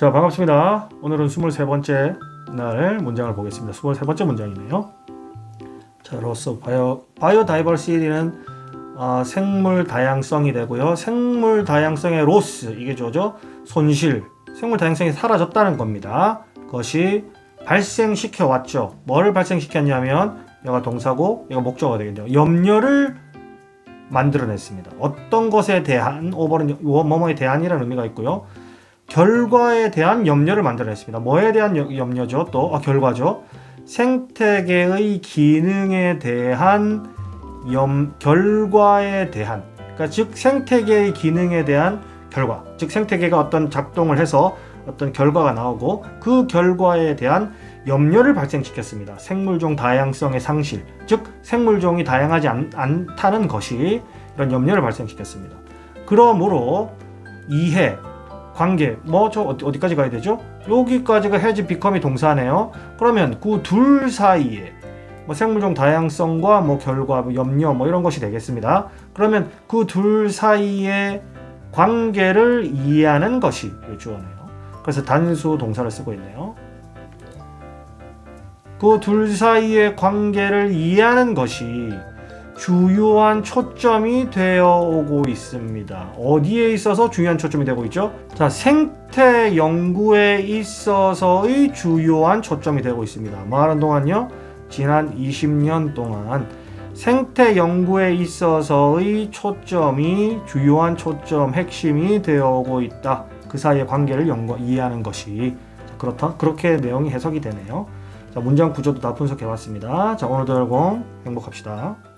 자, 반갑습니다. 오늘은 23번째 날 문장을 보겠습니다. 23번째 문장이네요. 자, 로서 바이오 바이오 다이버시티는 어, 생물 다양성이 되고요. 생물 다양성의 로스 이게 뭐죠? 손실. 생물 다양성이 사라졌다는 겁니다. 그것이 발생시켜 왔죠. 뭐를 발생시켰냐면 얘가 동사고 얘가 목적어가 되겠죠. 염려를 만들어냈습니다. 어떤 것에 대한 오버는 뭐뭐에 대한이라는 의미가 있고요. 결과에 대한 염려를 만들어냈습니다. 뭐에 대한 여- 염려죠? 또 아, 결과죠. 생태계의 기능에 대한 염 결과에 대한 그러니까 즉 생태계의 기능에 대한 결과 즉 생태계가 어떤 작동을 해서 어떤 결과가 나오고 그 결과에 대한 염려를 발생시켰습니다. 생물종 다양성의 상실 즉 생물종이 다양하지 않, 않다는 것이 이런 염려를 발생시켰습니다. 그러므로 이해 관계 뭐 저 어디까지 가야 되죠? 여기까지가 해지 비컴이 동사네요. 그러면 그 둘 사이에 뭐 생물종 다양성과 뭐 결과, 뭐 염려 뭐 이런 것이 되겠습니다. 그러면 그 둘 사이의 관계를 이해하는 것이 주어네요. 그래서 단수 동사를 쓰고 있네요. 그 둘 사이의 관계를 이해하는 것이 주요한 초점이 되어 오고 있습니다. 어디에 있어서 중요한 초점이 되고 있죠? 자, 생태 연구에 있어서의 주요한 초점이 되고 있습니다. 말하는 동안요, 지난 20년 동안 생태 연구에 있어서의 초점이 주요한 초점, 핵심이 되어 오고 있다. 그 사이의 관계를 연구, 이해하는 것이 자, 그렇다. 그렇게 내용이 해석이 되네요. 자, 문장 구조도 다 분석해 봤습니다. 자, 오늘도 열공 행복합시다.